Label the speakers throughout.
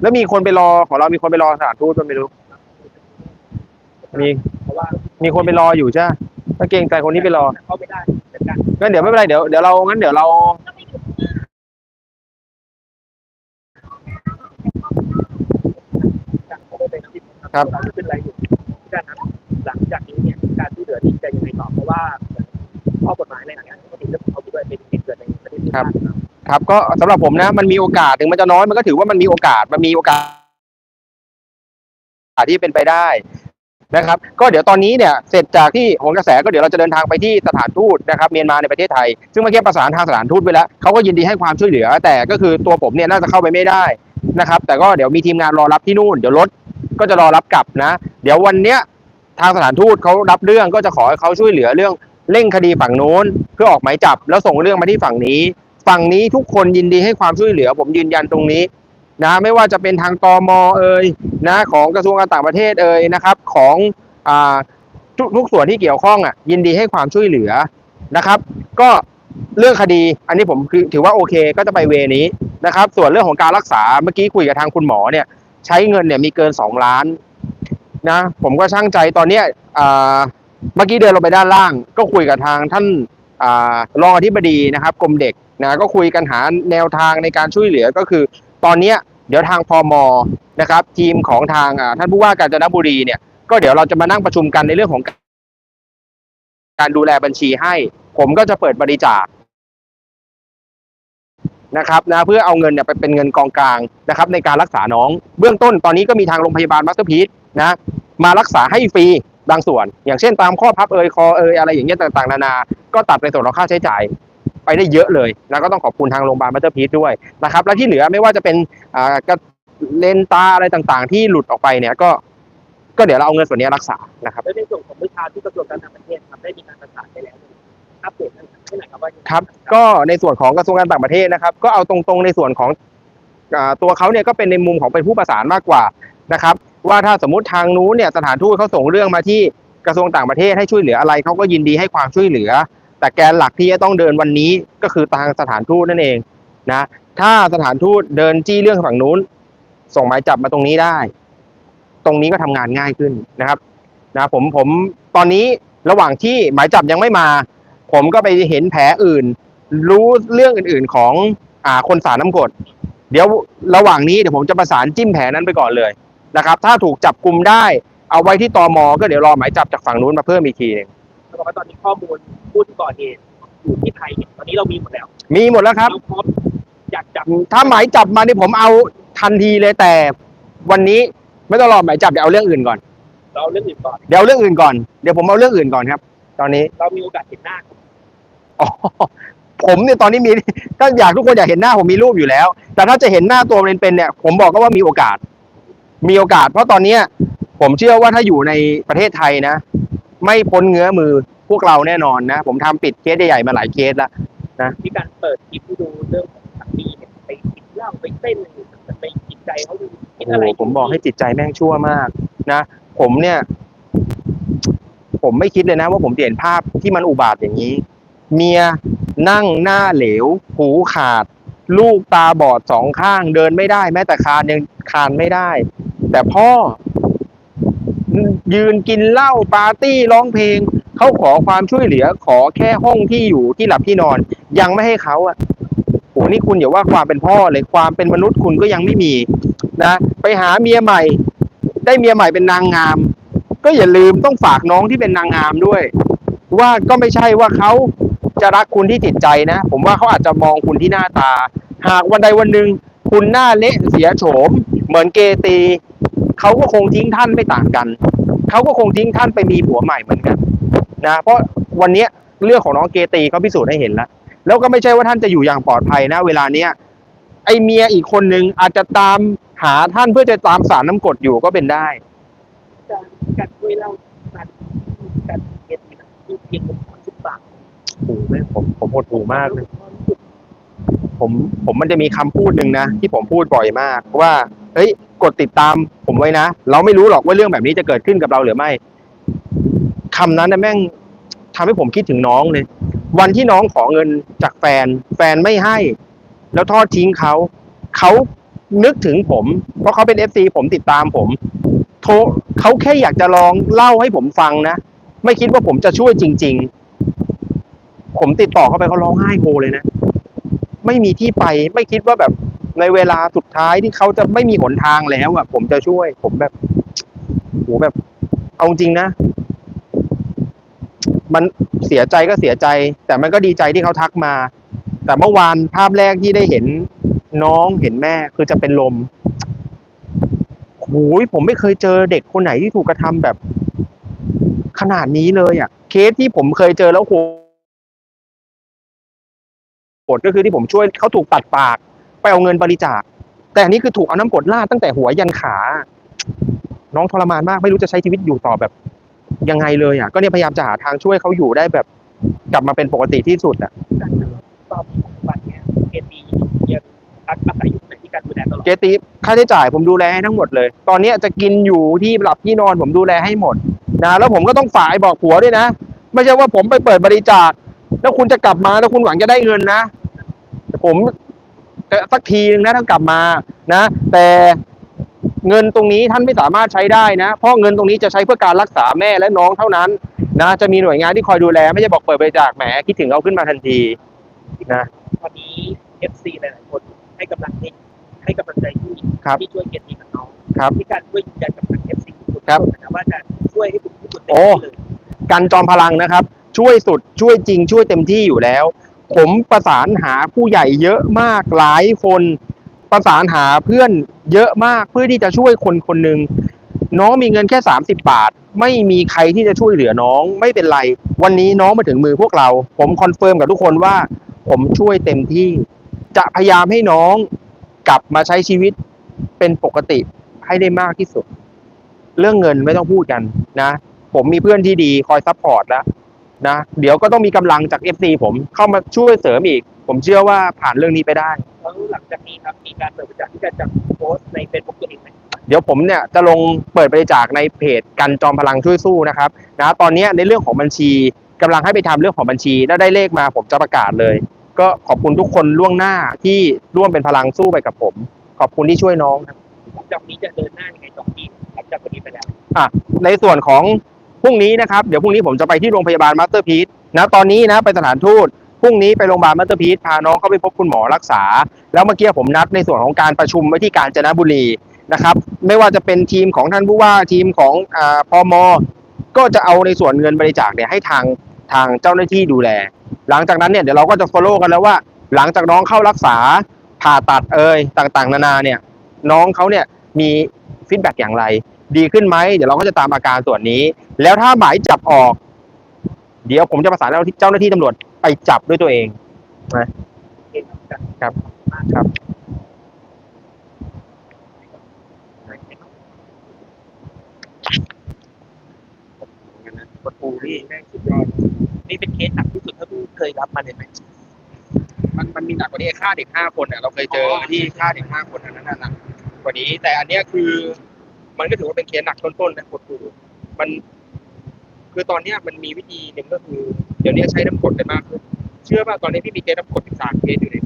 Speaker 1: แล้วมีคนไปรอของเรามีคนไปรอสถานทูตก็ไม่รู้ มี
Speaker 2: เพราะว่า
Speaker 1: มีคนไปรออยู่ใช่ไหมก็เกรงใจคนที่ไปรอ
Speaker 2: เข้าไม่ได้เป็นการ
Speaker 1: งั้นเดี๋ยวไม่เป็นไรเดี๋ยวเดี๋ยวเรางั้นเดี๋ยวเรา
Speaker 2: การเข้าไปที่
Speaker 1: ครับ
Speaker 2: เราจะเป็นอะไรอยู่ที่ด้านนั้นหลังจากนี้เนี่ยการช่วยเหลือนี่จะยังไงต่อเพราะว่าข้อกฎหมายในหลายอย่างก็ติดเรื่องของเขาด้วยเป็นเหตุเกิดในประเทศ
Speaker 1: ครับ ครับ ก็สำหรับผมนะ มันมีโอกาสถึงมันจะน้อยมันก็ถือว่ามันมีโอกาสมันมีโอกาสที่เป็นไปได้นะครับ ก็เดี๋ยวตอนนี้เนี่ยเสร็จจากที่หนกระแสก็เดี๋ยวเราจะเดินทางไปที่สถานทูตนะครับเมียนมาในประเทศไทย ซึ่งเมื่อกี้ประสานทางสถานทูตไปแล้วเขาก็ยินดีให้ความช่วยเหลือ แต่ก็คือตัวผมเนี่ยน่าจะเข้าไปไม่ได้นะครับ แต่ก็เดี๋ยวมีทีมงานรอรับที่นู่น เดี๋ยวรถก็จะรอรับกลับนะ เดี๋ยววันเนี้ยทางสถานทูตเขารับเรื่องก็จะขอให้เขาช่วยเหลือเรื่องเร่งคดีฝั่งโน้นเพื่อออกหมายจับแล้วส่งเรื่องมาที่ฝั่งนี้ ฝั่งนี้ทุกคนยินดีให้ความช่วยเหลือ ผมยืนยันตรงนี้นะไม่ว่าจะเป็นทางตมเอ่ยนะของกระทรวงการต่างประเทศเอ่ยนะครับ ของอ่าทุกทุกส่วนที่เกี่ยวข้องอะยินดีให้ความช่วยเหลือนะครับ ก็เรื่องคดีอันนี้ผมคือถือว่าโอเคก็จะไปเวนี้นะครับ ส่วนเรื่องของการรักษาเมื่อกี้คุยกับทางคุณหมอเนี่ย ใช้เงินเนี่ยมีเกินสองล้านนะผมก็ช่างใจตอนเนี้ยเมื่อกี้เดินลงไปด้านล่าง ก็คุยกับทางท่านอรองอธิบดีนะครับกรมเด็ก นะก็คุยกันหาแนวทางในการช่วยเหลือก็คือ ตอนนี้เดี๋ยวทางพมนะครับทีมของทางท่านผู้ว่ากาญจนบุรีเนี่ยก็เดี๋ยวเราจะมานั่งประชุมกันในเรื่องของการดูแลบัญชีให้ ผมก็จะเปิดบริจาคนะครับนะเพื่อเอาเงินเนี่ยไปเป็นเงินกองกลางนะครับในการรักษาน้อง เบื้องต้นตอนนี้ก็มีทางโรงพยาบาลมัสเตอร์พีทนะมารักษาให้ฟรีบางส่วน อย่างเช่นตามข้อพับเอยคอเอยอะไรอย่างเงี้ยต่างๆ นานา ก็ตัดในส่วนของค่าใช้จ่าย ไปได้เยอะเลยนะก็ต้องขอบคุณทางโรงพยาบาลมัตเตอร์พีทด้วยนะครับและที่เหลือไม่ว่าจะเป็นอ่ากระเลนตาอะไรต่างๆ ที่หลุดออกไปเนี่ยก็ก็เดี๋ยวเราเอาเงินส่วนนี้รักษานะครับ
Speaker 2: และในส่วนของวิชาที่กระทรวงการต่างประเทศครับได้มีการประสานไปแล้วอัปเดตให้หน่อยครับว่า
Speaker 1: ครับก็ในส่วนของกระทรวงการต่างประเทศนะครับ ก็เอาตรงๆในส่วนของอาตัวเขาเนี่ยก็เป็นในมุมของเป็นผู้ประสานมากกว่านะครับ ว่าถ้าสมมติทางนู้นเนี่ยสถานทูตเขาส่งเรื่องมาที่กระทรวงต่างประเทศให้ช่วยเหลืออะไรเขาก็ยินดีให้ความช่วยเหลือ แต่แกนหลักที่จะต้องเดินวันนี้ก็คือทางสถานทูตนั่นเองนะถ้าสถานทูตเดินจี้เรื่องฝั่งนู้น ส่งหมายจับมาตรงนี้ได้ ตรงนี้ก็ทำงานง่ายขึ้นนะครับนะผมผมตอนนี้ระหว่างที่หมายจับยังไม่มา ผมก็ไปเห็นแผลอื่น รู้เรื่องอื่นๆของอ่าคนสารน้ำกรดเดี๋ยวระหว่างนี้เดี๋ยวผมจะประสานจิ้มแผลนั้นไปก่อนเลยนะครับ ถ้าถูกจับกลุ่มได้เอาไว้ที่ตมก็เดี๋ยวรอหมายจับจากฝั่งนู้นมาเพิ่มอีกทีหนึง
Speaker 2: เขาบอกว่าตอนนี้ข้อมูลผู้ที่ก่อเหตุอยู่ที่ไทยเนี่ยตอนนี้เรามีหมดแล้ว
Speaker 1: มีหมดแล้วครับ
Speaker 2: เราพร้อมอยากจับ
Speaker 1: ถ้าหมายจับมานี่ผมเอาทันทีเลยแต่วันนี้ไม่ต้องรอหมายจับเดี๋ยวเอาเรื่องอื่นก่อน
Speaker 2: เราเรื่องอื่นก่อน
Speaker 1: เดี๋ยวเอาเรื่องอื่นก่อนเดี๋ยวผมเอาเรื่องอื่นก่อนครับ ตอนนี้
Speaker 2: เรามีโอกาสเห็นหน้า
Speaker 1: อ๋อผมเนี่ยตอนนี้มี ถ้าอยากทุกคนอยากเห็นหน้าผมมีรูปอยู่แล้ว แต่ถ้าจะเห็นหน้าตัวเป็นๆเนี่ย ผมบอกก็ว่ามีโอกาส มีโอกาส เพราะตอนเนี้ยผมเชื่อว่าถ้าอยู่ในประเทศไทยนะ ไม่พ้นเงื้อมือพวกเราแน่นอนนะ ผมทำปิดเคสใหญ่ๆมาหลายเคสแล้ว
Speaker 2: มีการเปิดคลิปให้ดูเรื่องของสามีเนี่ยไปกินเหล้าไปเต้นไปจิตใจเขาดูคิด
Speaker 1: โอ้
Speaker 2: อะไร
Speaker 1: โหผมบอกให้จิตใจแม่งชั่วมากนะผมเนี่ย ผมไม่คิดเลยนะ ว่าผมจะเห็นภาพที่มันอุบาทอย่างนี้ เมียนั่งหน้าเหลว หูขาด ลูกตาบอดสองข้างเดินไม่ได้ แม้แต่คานยังคานไม่ได้ แต่พ่อ ยืนกินเหล้าปาร์ตี้ร้องเพลงเขาขอความช่วยเหลือขอแค่ห้องที่อยู่ที่หลับที่นอน ยังไม่ให้เขาอะโหนี่คุณอย่าว่าความเป็นพ่อเลยความเป็นมนุษย์คุณก็ยังไม่มีนะไปหาเมียใหม่ ได้เมียใหม่เป็นนางงาม ก็อย่าลืมต้องฝากน้องที่เป็นนางงามด้วย ว่าก็ไม่ใช่ว่าเขาจะรักคุณที่จิตใจนะ ผมว่าเขาอาจจะมองคุณที่หน้าตา หากวันใดวันหนึ่งคุณหน้าเละเสียโฉม เหมือนเกตี เขาก็คงทิ้งท่านไม่ต่างกัน เขาก็คงทิ้งท่านไปมีผัวใหม่เหมือนกันนะเพราะวันเนี้ยเรื่องของน้องเกตีเขาพิสูจน์ให้เห็นแล้ว แล้วก็ไม่ใช่ว่าท่านจะอยู่อย่างปลอดภัยนะ เวลาเนี้ยไอเมียอีกคนนึงอาจจะตามหาท่านเพื่อจะตามสารน้ำกรดอยู่ก็เป็นได้
Speaker 2: การการช่วยเล่าการการเก็ตที่เพียงผมชุดปาก
Speaker 1: โอ้โหแม่งผมผมหดหูมากเลย ผมผมมันจะมีคำพูดหนึ่งนะที่ผมพูดบ่อยมากว่าเฮ้ย กดติดตามผมไว้นะ เราไม่รู้หรอกว่าเรื่องแบบนี้จะเกิดขึ้นกับเราหรือไม่คำนั้นนะแม่งทำให้ผมคิดถึงน้องเลย วันที่น้องขอเงินจากแฟน แฟนไม่ให้ แล้วทอดทิ้งเขาเขานึกถึงผม เพราะเขาเป็นเอฟซีผมติดตามผม โทรเขาแค่อยากจะลองเล่าให้ผมฟังนะ ไม่คิดว่าผมจะช่วยจริง ๆ ผมติดต่อเข้าไปเขาร้องไห้โฮเลยนะ ไม่มีที่ไป ไม่คิดว่าแบบ ในเวลาสุดท้ายที่เขาจะไม่มีหนทางแล้วอะ ผมจะช่วย ผมแบบโหแบบ เอาจริงนะ มันเสียใจก็เสียใจ แต่มันก็ดีใจที่เขาทักมา แต่เมื่อวานภาพแรกที่ได้เห็นน้องเห็นแม่คือจะเป็นลมโอ้ยผมไม่เคยเจอเด็กคนไหนที่ถูกกระทำแบบ ขนาดนี้เลยอะ เคสที่ผมเคยเจอแล้วโหโหดก็คือที่ผมช่วยเขาถูกตัดปาก ไปเอาเงินบริจาค แต่อันนี้คือถูกเอาน้ำกรดลาดตั้งแต่หัวยันขา น้องทรมานมากไม่รู้จะใช้ชีวิตอยู่ต่อแบบยังไงเลยอะก็เนี่ยพยายามจะหาทางช่วยเขาอยู่ได้แบบกลับมาเป็นปกติที่สุดอะ
Speaker 2: การตอบปัจจุบันเนี่ยเอตียังพักอาศัยอยู่ในที่การดูแลตลอด
Speaker 1: เจตีค่าใช้จ่ายผมดูแลให้ทั้งหมดเลย ตอนเนี้ยจะกินอยู่ที่หลับที่นอนผมดูแลให้หมดนะแล้วผมก็ต้องฝ่ายบอกผัวด้วยนะ ไม่ใช่ว่าผมไปเปิดบริจาค แล้วคุณจะกลับมาแล้วคุณหวังจะได้เงินนะ ผม สักทีนึงนะถ้ากลับมานะ แต่เงินตรงนี้ท่านไม่สามารถใช้ได้นะ เพราะเงินตรงนี้จะใช้เพื่อการรักษาแม่และน้องเท่านั้นนะจะมีหน่วยงานที่คอยดูแล ไม่ใช่บอกเปิดบริจาคแหมคิดถึงเอาขึ้นมาทันทีนะ
Speaker 2: ตอนนี้เอฟซีหลายๆคนให้กำลังใจให้กำลังใจที่
Speaker 1: ครับ
Speaker 2: ที่ช่วยเกียรติกับน้อง
Speaker 1: ครับ
Speaker 2: ที่การช่วยยืนยันกับทางเอฟซีทุก
Speaker 1: ครับ
Speaker 2: คนนะว่าจะช่วยให้ถึงที่สุดเต็ม
Speaker 1: โอ้
Speaker 2: ที่เลย
Speaker 1: กันจอมพลังนะครับ ช่วยสุดช่วยจริงช่วยเต็มที่อยู่แล้ว ผมประสานหาผู้ใหญ่เยอะมากหลายคนประสานหาเพื่อนเยอะมากเพื่อที่จะช่วยคนคนหนึ่งน้องมีเงินแค่ 30 บาท ไม่มีใครที่จะช่วยเหลือน้องไม่เป็นไร วันนี้น้องมาถึงมือพวกเรา ผมคอนเฟิร์มกับทุกคนว่า ผมช่วยเต็มที่ จะพยายามให้น้องกลับมาใช้ชีวิตเป็นปกติให้ได้มากที่สุด เรื่องเงินไม่ต้องพูดกันนะ ผมมีเพื่อนที่ดีคอยซัพพอร์ตแล้ว นะเดี๋ยวก็ต้องมีกำลังจาก FC ผมเข้ามาช่วยเสริมอีก ผมเชื่อว่าผ่านเรื่องนี้ไปได้
Speaker 2: แล้วหลังจากนี้ครับมีการเปิดบริจาคที่จะจัโพสต์ในเฟซบุ๊กตัวเองไหม
Speaker 1: เดี๋ยวผมเนี่ยจะลงเปิดบริจาคในเพจกันจอมพลังช่วยสู้นะครับนะตอนเนี้ยในเรื่องของบัญชีกำลังให้ไปทำเรื่องของบัญชีแล้วได้เลขมาผมจะประกาศเลย ก็ขอบคุณทุกคนล่วงหน้าที่ร่วมเป็นพลังสู้ไปกับผม ขอบคุณที่ช่วยน้องครับ
Speaker 2: หลังจากนี้จะเดินหน้ายังไงต่อที่หลังจากวันนี้ไปแล้ว
Speaker 1: ในส่วนของ พรุ่งนี้นะครับเดี๋ยวพรุ่งนี้ผมจะไปที่โรงพยาบาลมาสเตอร์พี e นะตอนนี้นะไปสถานทูตพรุ่งนี้ไปโรงพยาบาลมาสเตอร์พี e พาน้องเข้าไปพบคุณหมอรักษา แล้วเมื่อกี้ผมนัดในส่วนของการประชุมไว้ที่กาญจนบุรีนะครับ ไม่ว่าจะเป็นทีมของท่านผู้ว่าทีมของอาพมก็จะเอาในส่วนเงินบริจาคเนี่ยให้ทางทางเจ้าหน้าที่ดูแล หลังจากนั้นเนี่ยเดี๋ยวเราก็จะ follow กันแล้วว่า หลังจากน้องเข้ารักษาผ่าตัดเอ่ยต่างๆ นานาเนี่ยน้องเขาเนี่ยมีฟีดแบ็กอย่างไร ดีขึ้นไหมเดี๋ยวเราก็จะตามอาการส่วนนี้ แล้วถ้าหมายจับออก เดี๋ยวผมจะประสานเจ้าหน้าที่ตำรวจไปจับด้วยตัวเอง
Speaker 2: เองครับ
Speaker 1: ครับ
Speaker 2: มาก
Speaker 1: ครับ
Speaker 2: กดปูนี่แม่งสุดยอดนี่เป็นเคสหนักที่สุดเท่าที่เคยรับมาเลยไหม
Speaker 1: มันมันมีหนักกว่านี้ฆ่าเด็กห้าคนเนี่ยเราเคยเจอที่ฆ่าเด็กห้าคนอันนั้นน่ะหนักกว่านี้แต่อันเนี้ยคือ มันก็ถือว่าเป็นเคสหนักต้นๆนะกดปูมัน คือตอนนี้มันมีวิธีหนึ่งก็คือ เดี๋ยวนี้ใช้น้ำกรดกันมากขึ้นเชื่อป่ะตอนนี้พี่มีเคสน้ำกรดสามเคสอยู่ใน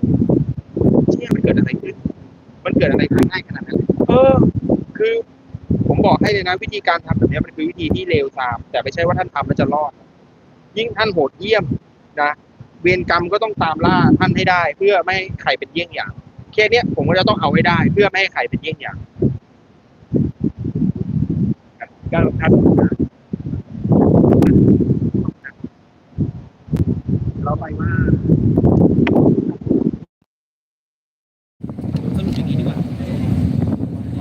Speaker 1: เชื่อมันเกิดอะไรขึ้น มันเกิดอะไรขึ้นง่ายขนาดนั้นเออ คือ ผมบอกให้เลยนะวิธีการทำแบบนี้มันคือวิธีที่เลวทราม แต่ไม่ใช่ว่าท่านทำแล้วจะรอด ยิ่งท่านโหดเยี่ยมนะเวรกรรมก็ต้องตามล่าท่านให้ได้ เพื่อไม่ให้ใครเป็นเยี่ยงอย่างเคสเนี้ผมก็จะต้องเอาให้ได้ เพื่อไม่ให้ใครเป็นเยี่ยงอย่าง
Speaker 2: ก็ครับ เราไปว่าสรุปอย่างนี้ดีกว่า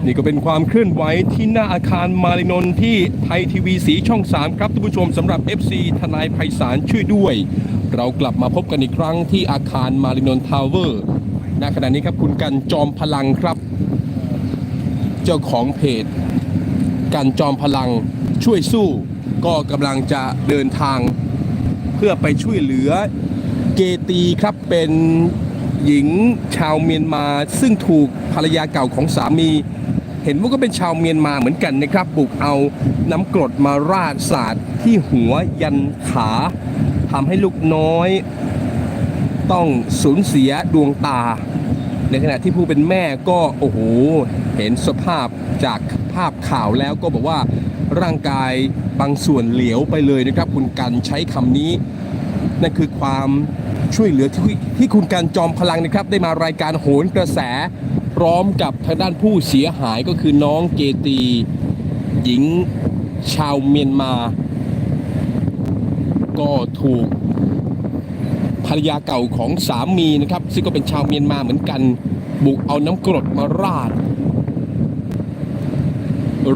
Speaker 3: นี่ก็เป็นความเคลื่อนไหวที่หน้าอาคารมารินนที่ไทยทีวีสีช่อง 3 ครับท่านผู้ชมสำหรับ FC ทนายไพศาลช่วยด้วย เรากลับมาพบกันอีกครั้งที่อาคารมารินนท์ทาวเวอร์ณขณะนี้ครับคุณกันจอมพลังครับ เจ้าของเพจ กันจอมพลังช่วยสู้ ก็กำลังจะเดินทางเพื่อไปช่วยเหลือเกตีครับเป็นหญิงชาวเมียนมาซึ่งถูกภรรยาเก่าของสามี เห็นว่าก็เป็นชาวเมียนมาเหมือนกันนะครับบุกเอาน้ำกรดมาราดสาดที่หัวยันขาทำให้ลูกน้อย ต้องสูญเสียดวงตา ในขณะที่ผู้เป็นแม่ก็โอ้โหเห็นสภาพจากภาพข่าวแล้วก็บอกว่า ร่างกายบางส่วนเหลวไปเลยนะครับ คุณกันใช้คำนี้ นั่นคือความช่วยเหลือที่ที่คุณการจอมพลังนะครับ ได้มารายการโหนกระแส พร้อมกับทางด้านผู้เสียหายก็คือน้องเกตี หญิงชาวเมียนมา ก็ถูกภรรยาเก่าของสามีนะครับ ซึ่งก็เป็นชาวเมียนมาเหมือนกัน บุกเอาน้ำกรดมาราด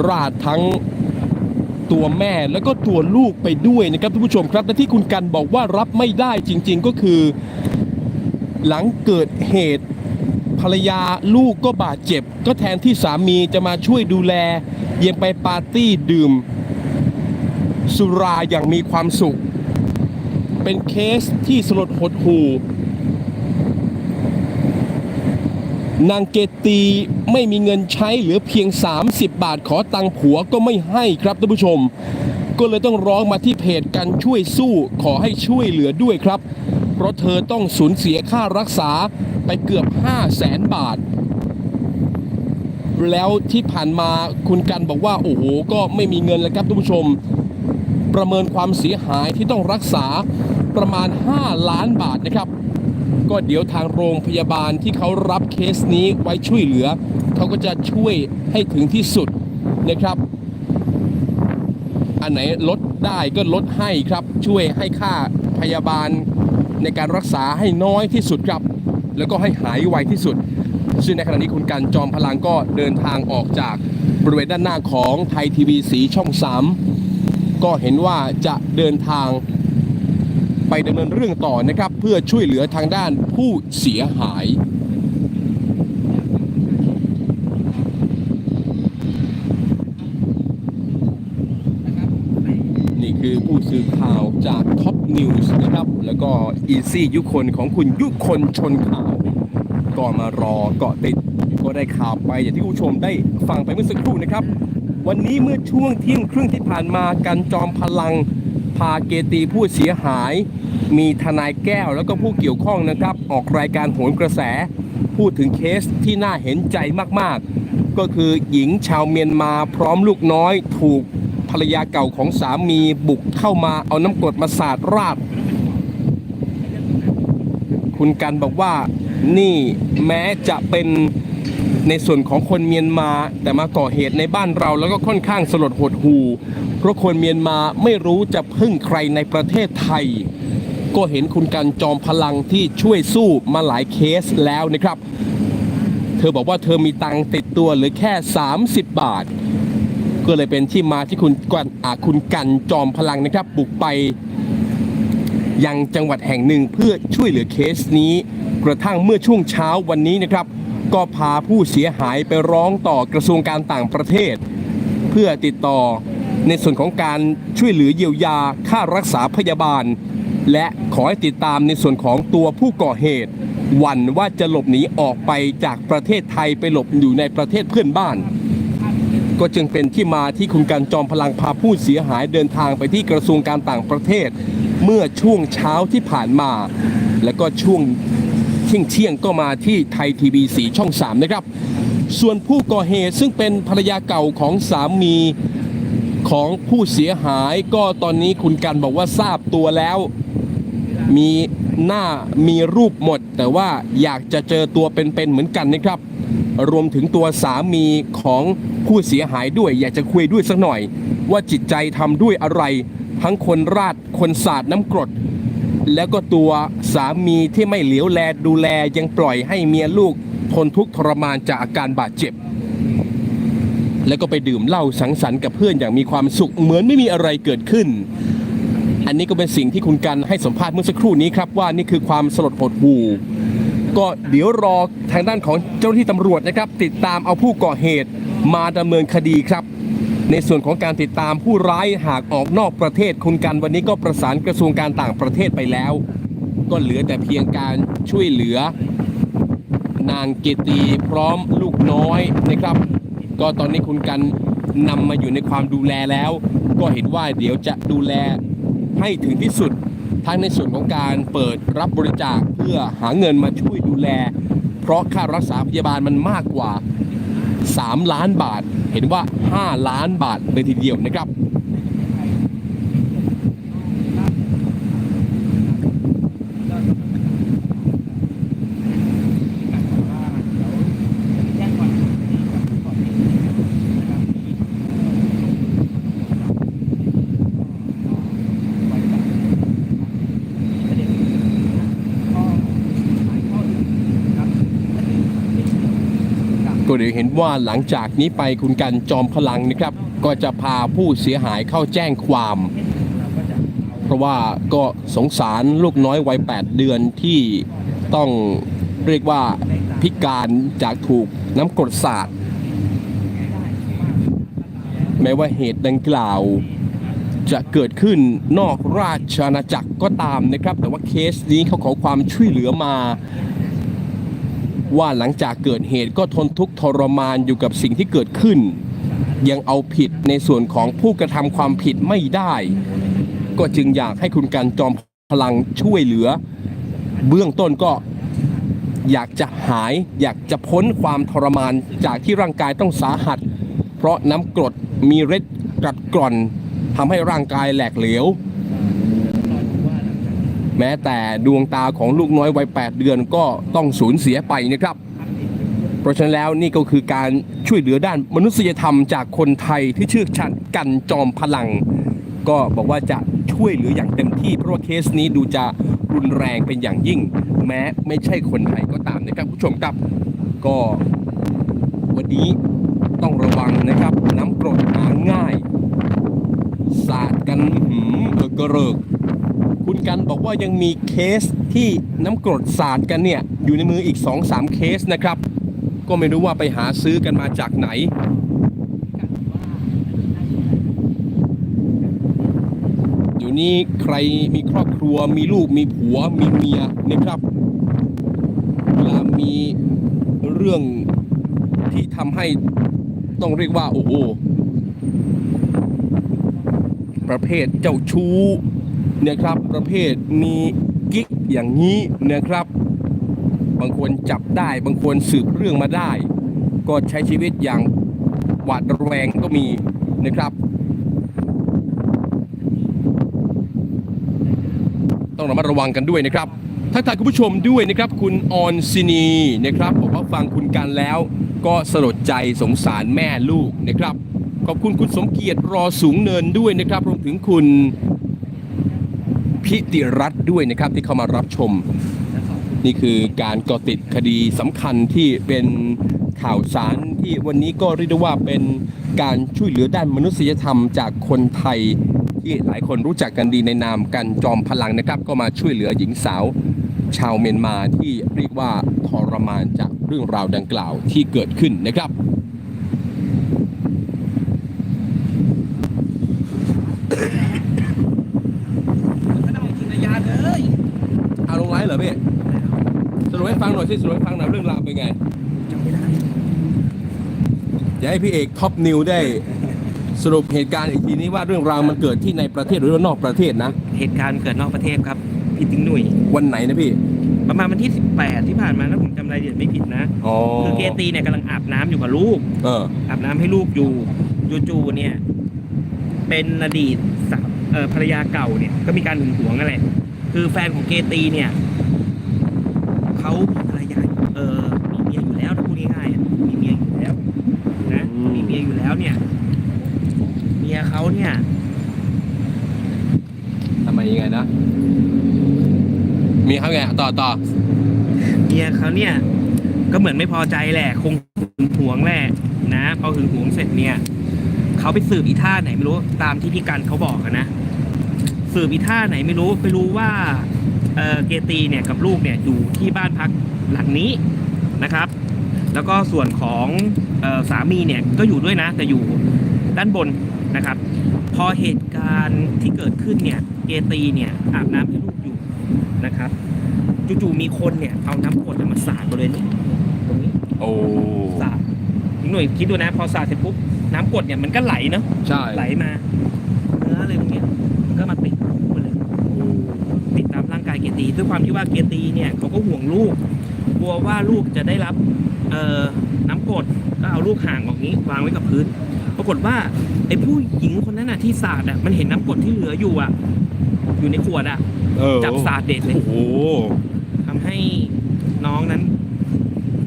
Speaker 3: ราดทั้ง ตัวแม่แล้วก็ตัวลูกไปด้วยนะครับท่านผู้ชมครับและที่คุณกันบอกว่ารับไม่ได้จริง ๆ ก็คือ หลังเกิดเหตุภรรยาลูกก็บาดเจ็บ ก็แทนที่สามีจะมาช่วยดูแลยังไปปาร์ตี้ดื่ม สุราอย่างมีความสุข เป็นเคสที่สลดหดหู่ นางเกตีไม่มีเงินใช้เหลือเพียง 30 บาทขอตังค์ผัวก็ไม่ให้ครับท่านผู้ชม ก็เลยต้องร้องมาที่เพจกันช่วยสู้ขอให้ช่วยเหลือด้วยครับ เพราะเธอต้องสูญเสียค่ารักษาไปเกือบ 5 0 0แสนบาท แล้วที่ผ่านมาคุณกันบอกว่า โอ้โห ก็ไม่มีเงินแล้วครับท่านผู้ชม ประเมินความเสียหายที่ต้องรักษาประมาณ 5 ล้านบาทนะครับ ก็เดี๋ยวทางโรงพยาบาลที่เขารับเคสนี้ไว้ช่วยเหลือ เขาก็จะช่วยให้ถึงที่สุดนะครับ อันไหนลดได้ก็ลดให้ครับ ช่วยให้ค่าพยาบาลในการรักษาให้น้อยที่สุดครับ แล้วก็ให้หายไวที่สุด ซึ่งในขณะนี้คุณกันจอมพลังก็เดินทางออกจากบริเวณด้านหน้าของไทยทีวีสีช่อง 3 ก็เห็นว่าจะเดินทาง ไปดำเนินเรื่องต่อนะครับ เพื่อช่วยเหลือทางด้านผู้เสียหายนี่คือผู้สื่อข่าวจากท็อปนิวส์นะครับ แล้วก็อีซี่ยุคนของคุณยุคนชนข่าว ก็มารอเกาะติด ก็ได้ข่าวไปอย่างที่ผู้ชมได้ฟังไปเมื่อสักครู่นะครับ วันนี้เมื่อช่วงเที่ยงครึ่งที่ผ่านมากันจอมพลัง พาเกตีผู้เสียหาย มีทนายแก้วแล้วก็ผู้เกี่ยวข้องนะครับ ออกรายการโหนกระแส พูดถึงเคสที่น่าเห็นใจมากๆ ก็คือหญิงชาวเมียนมาพร้อมลูกน้อย ถูกภรรยาเก่าของสามีบุกเข้ามาเอาน้ำกรดมาสาดราด คุณกันบอกว่านี่แม้จะเป็นในส่วนของคนเมียนมาแต่มาก่อเหตุในบ้านเราแล้วก็ค่อนข้างสลดหดหู เพราะคนเมียนมาไม่รู้จะพึ่งใครในประเทศไทย ก็เห็นคุณกันจอมพลังที่ช่วยสู้มาหลายเคสแล้วนะครับ เธอบอกว่าเธอมีตังติดตัวหรือแค่ 30 บาท ก็เลยเป็นที่มาที่คุณกันอาคุณกันจอมพลังนะครับ บุกไปยังจังหวัดแห่งหนึ่งเพื่อช่วยเหลือเคสนี้ กระทั่งเมื่อช่วงเช้าวันนี้นะครับ ก็พาผู้เสียหายไปร้องต่อกระทรวงการต่างประเทศ เพื่อติดต่อ ในส่วนของการช่วยเหลือเยียวยาค่ารักษาพยาบาล และขอให้ติดตามในส่วนของตัวผู้ก่อเหตุหวั่นว่าจะหลบหนีออกไปจากประเทศไทยไปหลบอยู่ในประเทศเพื่อนบ้าน ก็จึงเป็นที่มาที่คุณการจอมพลังพาผู้เสียหายเดินทางไปที่กระทรวงการต่างประเทศ เมื่อช่วงเช้าที่ผ่านมา แล้วก็ช่วงเที่ยงเที่ยงก็มาที่ไทยทีวีสีช่อง 3 นะครับ ส่วนผู้ก่อเหตุซึ่งเป็นภรรยาเก่าของสามี ของผู้เสียหายก็ตอนนี้คุณกันบอกว่าทราบตัวแล้ว มีหน้ามีรูปหมด แต่ว่าอยากจะเจอตัวเป็นๆเหมือนกันนะครับ รวมถึงตัวสามีของผู้เสียหายด้วย อยากจะคุยด้วยสักหน่อย ว่าจิตใจทำด้วยอะไร ทั้งคนราดคนสาดน้ำกรด แล้วก็ตัวสามีที่ไม่เหลียวแลดูแลยังปล่อยให้เมียลูกทนทุกข์ทรมานจากอาการบาดเจ็บ แล้วก็ไปดื่มเหล้าสังสรรค์กับเพื่อนอย่างมีความสุขเหมือนไม่มีอะไรเกิดขึ้น อันนี้ก็เป็นสิ่งที่คุณกันให้สัมภาษณ์เมื่อสักครู่นี้ครับว่านี่คือความสลดหดหู่ก็เดี๋ยวรอทางด้านของเจ้าหน้าที่ตำรวจนะครับ ติดตามเอาผู้ก่อเหตุมาดำเนินคดีครับ ในส่วนของการติดตามผู้ร้ายหากออกนอกประเทศคุณกันวันนี้ก็ประสานกระทรวงการต่างประเทศไปแล้ว ก็เหลือแต่เพียงการช่วยเหลือ นางเกตีพร้อมลูกน้อยนะครับ ก็ตอนนี้คุณกันนำมาอยู่ในความดูแลแล้ว ก็เห็นว่าเดี๋ยวจะดูแลให้ถึงที่สุด ทั้งในส่วนของการเปิดรับบริจาคเพื่อหาเงินมาช่วยดูแล เพราะค่ารักษาพยาบาลมันมากกว่า 3 ล้านบาท เห็นว่า 5 ล้านบาทเลยทีเดียวนะครับ ก็เดี๋ยวเห็นว่าหลังจากนี้ไปคุณกันจอมพลังนะครับ ก็จะพาผู้เสียหายเข้าแจ้งความ เพราะว่าก็สงสารลูกน้อยวัย 8 เดือนที่ต้องเรียกว่าพิการจากถูกน้ำกรดสาดแม้ว่าเหตุดังกล่าวจะเกิดขึ้นนอกราชอาณาจักรก็ตามนะครับ แต่ว่าเคสนี้เขาขอความช่วยเหลือมา ว่าหลังจากเกิดเหตุก็ทนทุกข์ทรมานอยู่กับสิ่งที่เกิดขึ้น ยังเอาผิดในส่วนของผู้กระทำความผิดไม่ได้ ก็จึงอยากให้คุณการจอมพลังช่วยเหลือ เบื้องต้นก็อยากจะหายอยากจะพ้นความทรมานจากที่ร่างกายต้องสาหัส เพราะน้ำกรดมีฤทธิ์กัดกร่อนทำให้ร่างกายแหลกเหลว แม้แต่ดวงตาของลูกน้อยวัย 8 เดือนก็ต้องสูญเสียไปนะครับ เพราะฉะนั้นแล้วนี่ก็คือการช่วยเหลือด้านมนุษยธรรมจากคนไทยที่ชื่อชันกันจอมพลัง ก็บอกว่าจะช่วยเหลืออย่างเต็มที่เพราะว่าเคสนี้ดูจะรุนแรงเป็นอย่างยิ่ง แม้ไม่ใช่คนไทยก็ตามนะครับผู้ชมครับก็วันนี้ต้องระวังนะครับ น้ำกรดหาง่าย สาดกันหืมเกระเริก คุณกันบอกว่ายังมีเคสที่น้ำกรดสาดกันเนี่ยอยู่ในมืออีก 2-3 เคสนะครับ ก็ไม่รู้ว่าไปหาซื้อกันมาจากไหนเดี๋ยวนี้ใครมีครอบครัวมีลูกมีผัวมีเมียนะครับเวลามีเรื่องที่ทำให้ต้องเรียกว่า โอ้โหประเภทเจ้าชู้ นะครับ ประเภทมีกิ๊กอย่างนี้นะครับ บางคนจับได้บางคนสืบเรื่องมาได้ ก็ใช้ชีวิตอย่างหวาดระแวงก็มีนะครับ ต้องระมัดระวังกันด้วยนะครับทักทายคุณผู้ชมด้วยนะครับ คุณออนซินีนะครับบอกว่าฟังคุณกันแล้ว ก็สลดใจสงสารแม่ลูกนะครับ ขอบคุณคุณสมเกียรติรอสูงเนินด้วยนะครับรวมถึงคุณ พิติรัตน์ด้วยนะครับที่เข้ามารับชม นี่คือการกาะติดคดีสำคัญที่เป็นข่าวสารที่วันนี้ก็เรียกได้ว่าเป็นการช่วยเหลือด้านมนุษยธรรมจากคนไทย ที่หลายคนรู้จักกันดีในนามกันจอมพลังนะครับ ก็มาช่วยเหลือหญิงสาวชาวเมียนมาที่เรียกว่าทรมานจากเรื่องราวดังกล่าวที่เกิดขึ้นนะครับ เอาลงไลฟ์เหรอพี่ส รุปให้ฟังหน่อยสิสรุปให้ฟังหน่อยเรื่องราวเป็นไงอยากให้พี่เอกท็อปนิวได้ สรุปเหตุการณ์อีกทีนี้ว่าเรื่องราวมันเกิดที่ในประเทศหรือว่านอกประเทศนะ
Speaker 4: เหตุการณ์เกิดนอกประเทศครับ พี่ติ้งหนุ่ย
Speaker 3: วันไหนนะพี่
Speaker 4: ประมาณวันที่ 18 ที่ผ่านมาถ้าผมจำรายละเอียดไม่ผิดนะ
Speaker 3: อ๋อ
Speaker 4: คือเกตีเนี่ยกำลังอาบน้ำอยู่กับลูก
Speaker 3: เออ
Speaker 4: อาบน้ำให้ลูกอยู่จู่ๆเนี่ย เป็นอดีตสาเอ่อภรรยาเก่าเนี่ย ก็มีการหึงหวงอะไร คือแฟนของเกตีเนี่ย เขามีภรรยา เออมีเมียอยู่แล้วถ้าพูดง่ายๆอะมีเมียอยู่แล้วนะ
Speaker 3: อืม
Speaker 4: มีเมียอยู่แล้วเนี่ย เมียเขาเนี่ย
Speaker 3: ทำไมยังไงนะ มีเขาไงต่อต่อ
Speaker 4: เมียเขาเนี่ย ก็เหมือนไม่พอใจแหละ คงหึงหวงแหละนะพอหึงหวงเสร็จเนี่ยเขาไปสืบอีท่าไหนไม่รู้ตามที่พี่กันเขาบอกอะนะสืบอีท่าไหนไม่รู้ไปรู้ว่าเออเกตีเนี่ยกับลูกเนี่ยอยู่ที่บ้านพัก หลังนี้นะครับ แล้วก็ส่วนของเออสามีเนี่ยก็อยู่ด้วยนะ แต่อยู่ด้านบนนะครับ พอเหตุการณ์ที่เกิดขึ้นเนี่ยเกตีเนี่ยอาบน้ำให้ลูกอยู่นะครับจู่ๆมีคนเนี่ยเอาน้ำกรดเนี่ยมาสาดบริเวณนี้ตรงนี้
Speaker 3: โอ้
Speaker 4: สาดหน่วยคิดดูนะ พอสาดเสร็จปุ๊บน้ำกรดเนี่ยมันก็ไหลเนาะ
Speaker 3: ใช่
Speaker 4: ไหลมาเนื้ออะไรพวกเนี้ยมันก็มาติดหมดเลยติดตามร่างกายเกตีด้วยความที่ว่าเกตีเนี่ยเขาก็ห่วงลูก กลัวลัวว่าลูกจะได้รับเอ่อน้ำกรดก็เอาลูกห่างออกนี้วางไว้กับพื้น ปรากฏว่าไอ้ผู้หญิงคนนั้นน่ะที่สาดอะมันเห็นน้ำกรดที่เหลืออยู่อะ อยู่ในขวดอะ
Speaker 3: เออ
Speaker 4: จับสาดเด็ดเลย
Speaker 3: โอ้โห
Speaker 4: ทำให้น้องนั้น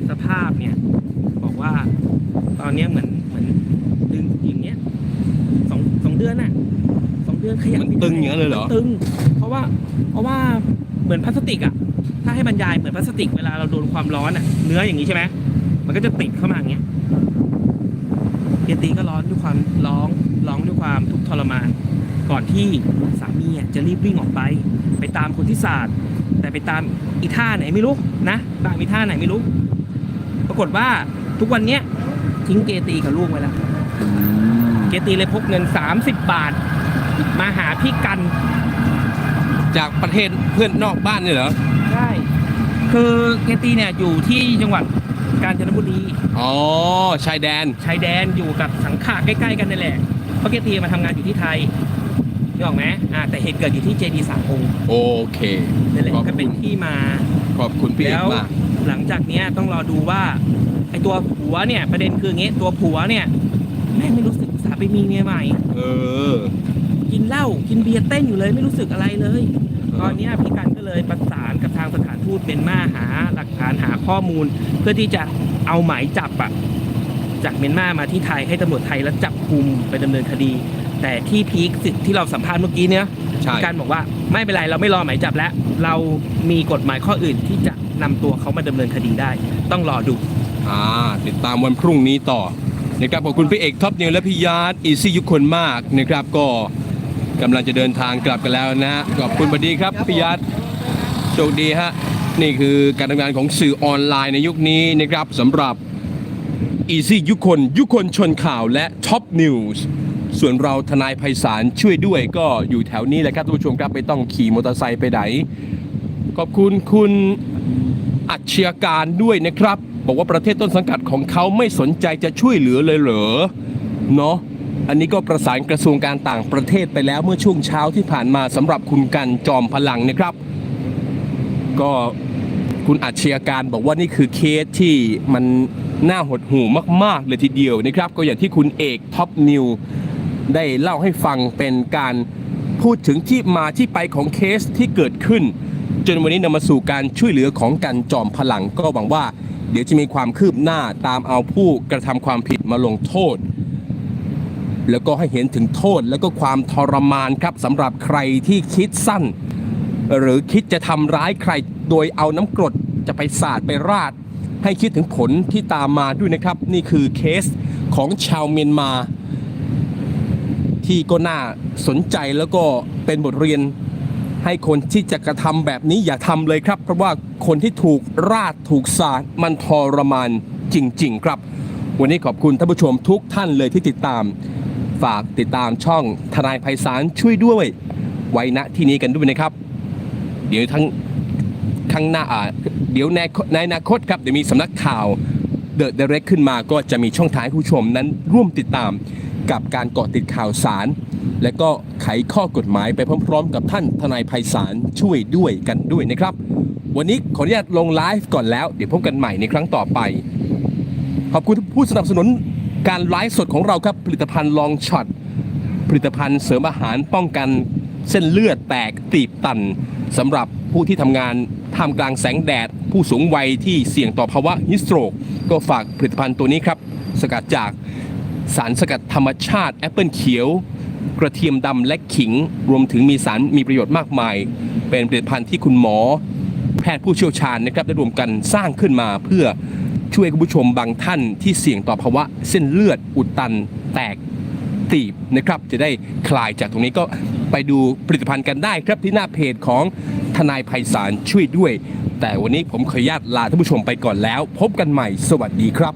Speaker 4: สภาพเนี่ย บอกว่า ตอนเนี้ยเหมือนเหมือนดึงอย่างเงี้ยสองสองเดือนน่ะสองเดือนขยับ
Speaker 3: มันตึงอย่างนั้นเลยเหรอ
Speaker 4: ตึง เพราะว่า เพราะว่าเหมือนพลาสติกอะถ้า ให้บรรยายเหมือนพลาสติกเวลาเราโดนความร้อนอะเนื้ออย่างนี้ใช่ไหมมันก็จะติดเข้ามาอย่างเงี้ยเฮียตีก็ร้อนด้วยความร้องร้องด้วยความทุกข์ทรมาน ก่อนที่สามีอะจะรีบวิ่งออกไป ไปตามคนที่สาดแต่ไปตามอีท่าไหนไม่รู้นะตามอีท่าไหนไม่รู้ ปรากฏว่าทุกวันเนี้ยทิ้งเกตีกับลูกไว้แล้วเกตีเลยพกเงิน 30 บาท มาหาพี่กัน
Speaker 3: จากประเทศเพื่อนนอกบ้านเนี่ยเหรอ
Speaker 4: ใช่ คือเกตีเนี่ยอยู่ที่จังหวัดกาญจนบุรี
Speaker 3: อ๋อชายแดน
Speaker 4: ชายแดนอยู่กับสังขะใกล้ๆกันนั่นแหละเพราะเกตีมาทำงานอยู่ที่ไทยนึกออกไหมอ่าแต่เหตุเกิดอยู่ที่เจดีสามองค์
Speaker 3: โอเค
Speaker 4: นั่นแหละ
Speaker 3: ขอบคุณ
Speaker 4: ก็เป็นที่มา
Speaker 3: ขอบคุณพี่เอ
Speaker 4: แล้
Speaker 3: ก
Speaker 4: ว
Speaker 3: มาก
Speaker 4: หลังจากเนี้ยต้องรอดูว่าไอตัวผัวเนี่ยประเด็นคืออย่างงี้ตัวผัวเนี่ยแม่งไม่รู้สึกสาไปมีเมียใหม่
Speaker 3: เออ
Speaker 4: กินเหล้ากินเบียร์เต้นอยู่เลยไม่รู้สึกอะไรเลย ตอนเนี้ยพี่กันก็ เลยประสานกับทางสถานทูตเมียนมาหาหลักฐานหาข้อมูล เพื่อที่จะเอาหมายจับอะจากเมียนมามาที่ไทยให้ตำรวจไทยแล้วจับกลุ่มไปดำเนินคดี แต่ที่พีคสุดที่เราสัมภาษณ์เมื่อกี้เนี่ย
Speaker 3: ใช่
Speaker 4: พี่กันบอกว่าไม่เป็นไรเราไม่รอหมายจับแล้ว เรามีกฎหมายข้ออื่นที่จะนำตัวเขามาดำเนินคดีได้ ต้องรอดู
Speaker 3: อ่าติดตามวันพรุ่งนี้ต่อนะครับขอบคุณพี่เอกท็อปนิวและพี่ยาร์ดอีซี่ยุคคนมากนะครับก็กำลังจะเดินทางกลับกันแล้วนะขอบคุณสวัสดีครับพี่ยาร์ด โชคดีฮะนี่คือการทำงานของสื่อออนไลน์ในยุคนี้นะครับสำหรับ Easy ยุคนยุคนชนข่าวและ Top News ส่วนเราทนายไพศาลช่วยด้วยก็อยู่แถวนี้แหละครับทุกผู้ชมครับไม่ต้องขี่มอเตอร์ไซค์ไปไหน ขอบคุณคุณอัจฉริยการด้วยนะครับ บอกว่าประเทศต้นสังกัดของเขาไม่สนใจจะช่วยเหลือเลยเหรอเนาะอันนี้ก็ประสานกระทรวงการต่างประเทศไปแล้วเมื่อช่วงเช้าที่ผ่านมาสำหรับคุณกันจอมพลังนะครับ ก็คุณอัจฉริยการบอกว่านี่คือเคสที่มันน่าหดหู่มาก ๆ เลยทีเดียวนะครับ ก็อย่างที่คุณเอกท็อปนิวได้เล่าให้ฟังเป็นการพูดถึงที่มาที่ไปของเคสที่เกิดขึ้น จนวันนี้นำมาสู่การช่วยเหลือของกันจอมพลังก็หวังว่า เดี๋ยวจะมีความคืบหน้าตามเอาผู้กระทำความผิดมาลงโทษ แล้วก็ให้เห็นถึงโทษแล้วก็ความทรมานครับสำหรับใครที่คิดสั้น หรือคิดจะทำร้ายใครโดยเอาน้ำกรดจะไปสาดไปราด ให้คิดถึงผลที่ตามมาด้วยนะครับ นี่คือเคสของชาวเมียนมา ที่ก็น่าสนใจแล้วก็เป็นบทเรียนให้คนที่จะกระทำแบบนี้อย่าทำเลยครับ เพราะว่าคนที่ถูกราดถูกสาดมันทรมานจริง ๆ ครับ วันนี้ขอบคุณท่านผู้ชมทุกท่านเลยที่ติดตาม ฝากติดตามช่องทนายไพศาลช่วยด้วย ไว้ณที่นี้กันด้วยนะครับ เดี๋ยวทั้งข้างหน้าอ่าเดี๋ยวในในอนาคตครับเดี๋ยวมีสำนักข่าวเดอะเดเรกขึ้นมาก็จะมีช่องทางให้ผู้ชมนั้นร่วมติดตามกับการเกาะติดข่าวสาร และก็ไขข้อกฎหมายไปพร้อม ๆ กับท่านทนายไพศาลช่วยด้วยกันด้วยนะครับ วันนี้ขออนุญาตลงไลฟ์ก่อนแล้ว เดี๋ยวพบกันใหม่ในครั้งต่อไป ขอบคุณผู้สนับสนุนการไลฟ์สดของเราครับผลิตภัณฑ์ลองช็อตผลิตภัณฑ์เสริมอาหารป้องกันเส้นเลือดแตกตีบตัน สำหรับผู้ที่ทำงานท่ามกลางแสงแดด ผู้สูงวัยที่เสี่ยงต่อภาวะฮิสโตรก ก็ฝากผลิตภัณฑ์ตัวนี้ครับ สกัดจากสารสกัดธรรมชาติแอปเปิลเขียว กระเทียมดำและขิง รวมถึงมีสารมีประโยชน์มากมาย เป็นผลิตภัณฑ์ที่คุณหมอ แพทย์ผู้เชี่ยวชาญนะครับได้รวมกันสร้างขึ้นมาเพื่อช่วยคุณผู้ชมบางท่านที่เสี่ยงต่อภาวะเส้นเลือดอุดตันแตก ตีบนะครับ จะได้คลายจากตรงนี้ก็ไปดูผลิตภัณฑ์กันได้ครับที่หน้าเพจของทนายไพศาลช่วยด้วย แต่วันนี้ผมขออนุญาตลาท่านผู้ชมไปก่อนแล้ว พบกันใหม่สวัสดีครับ